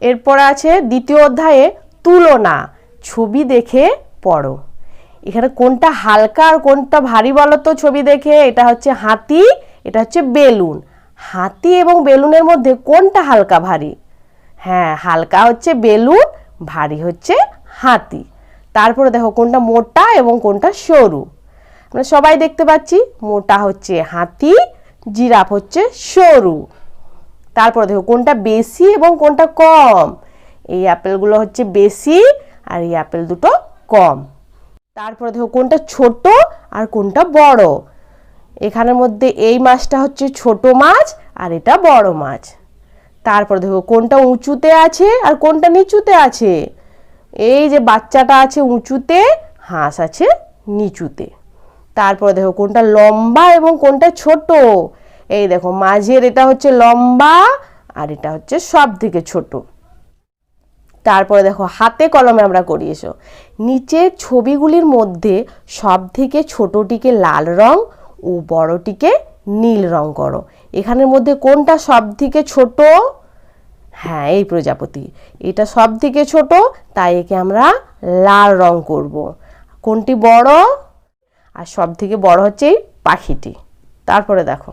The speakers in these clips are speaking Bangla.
এরপর আছে দ্বিতীয় অধ্যায়ে তুলনা। ছবি দেখে পড়ো। এখানে কোনটা হালকা আর কোনটা ভারী বলো তো ছবি দেখে? এটা হচ্ছে হাতি, এটা হচ্ছে বেলুন। হাতি এবং বেলুনের মধ্যে কোনটা হালকা ভারী? হ্যাঁ হালকা হচ্ছে বেলুন, ভারী হচ্ছে হাতি। তারপরে দেখো কোনটা মোটা এবং কোনটা সরু। আমরা সবাই দেখতে পাচ্ছি, মোটা হচ্ছে হাতি, জিরাফ হচ্ছে সরু। তারপরে দেখো কোনটা বেশি এবং কোনটা কম? এই আপেলগুলো হচ্ছে বেশি আর এই আপেল দুটো কম। তারপরে দেখো কোনটা ছোট আর কোনটা বড়? এখানের মধ্যে এই মাছটা হচ্ছে ছোট মাছ আর এটা বড় মাছ। তারপর দেখো কোনটা উঁচুতে আছে আর কোনটা নিচুতে আছে? এই যে বাচ্চাটা আছে উঁচুতে, হাঁস আছে নিচুতে। তারপরে দেখো কোনটা লম্বা এবং কোনটা ছোট? এই দেখো, মাঝের এটা হচ্ছে লম্বা আর এটা হচ্ছে সব থেকে ছোট। তারপরে দেখো, হাতে কলমে আমরা করি, এসো। নিচের ছবিগুলির মধ্যে সব থেকে ছোটটিকে লাল রং ও বড়টিকে নীল রং করো। এখানের মধ্যে কোনটা সব থেকে ছোট? হ্যাঁ এই প্রজাপতি। এটা সব থেকে ছোট, তাই একে আমরা লাল রং করব। কোনটি বড়? আর সব থেকে বড় হচ্ছে এই পাখিটি। তারপরে দেখো।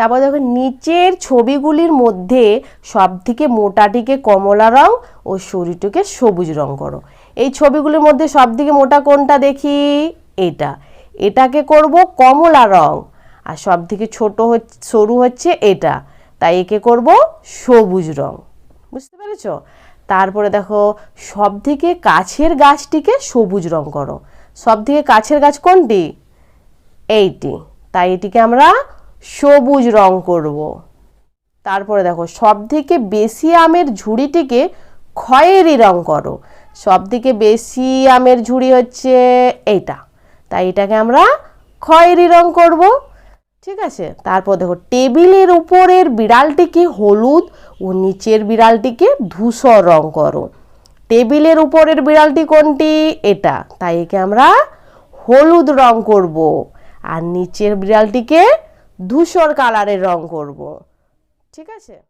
তারপর দেখো নিচের ছবিগুলির মধ্যে সব থেকে মোটাটিকে কমলা রং ও সরুটিকে সবুজ রং করো। এই ছবিগুলির মধ্যে সব থেকে মোটা কোনটা দেখি? এটা। এটাকে করব কমলা রং। আর সব থেকে ছোট হচ্ছে সরু হচ্ছে এটা। তাই একে করব সবুজ রং। বুঝতে পেরেছ? তারপরে দেখো সব থেকে কাছের গাছটিকে সবুজ রং করো। সব থেকে কাছের গাছ কোনটি? এইটি। তাই এটিকে আমরা সবুজ রং করব। তারপরে দেখো সব থেকে বেশি আমের ঝুড়িটিকে খয়েরি রং করো। সব থেকে বেশি আমের ঝুড়ি হচ্ছে এইটা। তাই এটাকে আমরা খয়েরি রং করব। ঠিক আছে? তারপর দেখো, টেবিলের উপরের বিড়ালটিকে হলুদ ও নিচের বিড়ালটিকে ধূসর রং করো। টেবিলের উপরের বিড়ালটি কোনটি? এটা। তাই একে আমরা হলুদ রং করব। আর নিচের বিড়ালটিকে ধূসর কালারের রং করব। ঠিক আছে?